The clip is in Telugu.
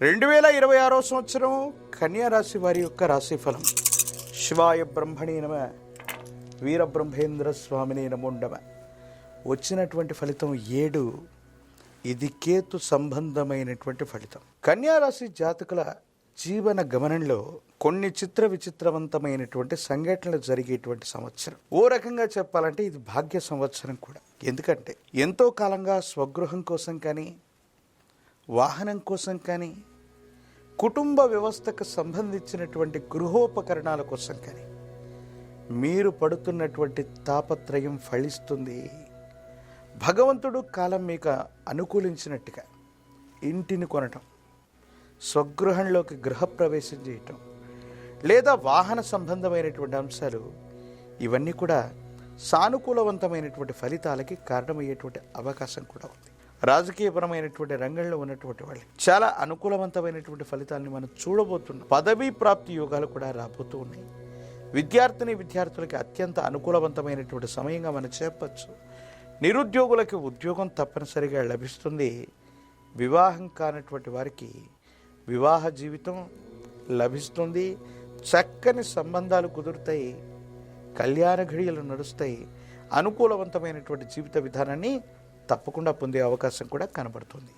రెండు వేల ఇరవై ఆరో సంవత్సరం కన్యా రాశి వారి యొక్క రాశి ఫలం శివాయ బ్రహ్మణి నమ వీరబ్రహ్మేంద్ర స్వామిని నమోండమ వచ్చినటువంటి ఫలితం ఏడు ఇది కేతు సంబంధమైనటువంటి ఫలితం. కన్యా రాశి జాతకుల జీవన గమనంలో కొన్ని చిత్ర విచిత్రవంతమైనటువంటి సంఘటనలు జరిగేటువంటి సంవత్సరం. ఓ రకంగా చెప్పాలంటే ఇది భాగ్య సంవత్సరం కూడా. ఎందుకంటే ఎంతో కాలంగా స్వగృహం కోసం కానీ వాహనం కోసం కానీ కుటుంబ వ్యవస్థకు సంబంధించినటువంటి గృహోపకరణాల కోసం కానీ మీరు పడుతున్నటువంటి తాపత్రయం ఫలిస్తుంది. భగవంతుడు కాలం మీకు అనుకూలించినట్టుగా ఇంటిని కొనటం స్వగృహంలోకి గృహప్రవేశం చేయటం లేదా వాహన సంబంధమైనటువంటి అంశాలు ఇవన్నీ కూడా సానుకూలవంతమైనటువంటి ఫలితాలకి కారణమయ్యేటువంటి అవకాశం కూడా ఉంది. రాజకీయపరమైనటువంటి రంగంలో ఉన్నటువంటి వాళ్ళు. చాలా అనుకూలవంతమైనటువంటి ఫలితాలని మనం చూడబోతున్నాం. పదవీ ప్రాప్తి యోగాలు కూడా రాబోతూ ఉన్నాయి. విద్యార్థిని విద్యార్థులకి అత్యంత అనుకూలవంతమైనటువంటి సమయంగా మనం చెప్పచ్చు. నిరుద్యోగులకి ఉద్యోగం తప్పనిసరిగా లభిస్తుంది. వివాహం కానటువంటి వారికి వివాహ జీవితం లభిస్తుంది. చక్కని సంబంధాలు కుదురుతాయి. కళ్యాణ ఘడియలు నడుస్తాయి. అనుకూలవంతమైనటువంటి జీవిత విధానాన్ని తప్పకుండా పొందే అవకాశం కూడా కనబడుతుంది.